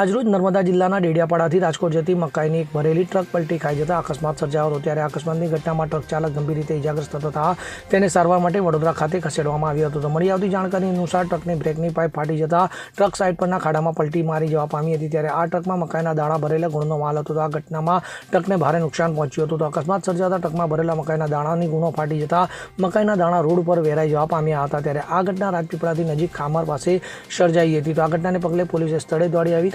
આજરોજ નર્મદા જિલ્લાના ડેડિયાપાડાથી રાજકોટ જતી મકાઈની એક ભરેલી ટ્રક પલટી ખાઈ જતા અકસ્માત સર્જાયો હતો. ત્યારે અકસ્માતની ઘટનામાં ટ્રક ચાલક ગંભીર રીતે ઇજાગ્રસ્ત થતા તેને સારવાર માટે વડોદરા ખાતે ખસેડવામાં આવ્યો હતો. તો મળી આવતી જાણકારી અનુસાર ટ્રકની બ્રેકની પાઇપ ફાટી જતા ટ્રક સાઇડ પરના ખાડામાં પલટી મારી જવા પામી હતી. ત્યારે આ ટ્રકમાં મકાઈના દાણા ભરેલા ગુણનો માલ હતો. તો આ ઘટનામાં ટ્રકને ભારે નુકસાન પહોંચ્યું હતું. તો અકસ્માત સર્જાતા ટ્રકમાં ભરેલા મકાઈના દાણાની ગુણો ફાટી જતા મકાઈના દાણા રોડ પર વેરાઈ જવા પામ્યા હતા. ત્યારે આ ઘટના રાજપીપળાથી નજીક ખામર પાસે સર્જાઈ હતી. તો આ ઘટનાને પગલે પોલીસે સ્થળે દોડી આવી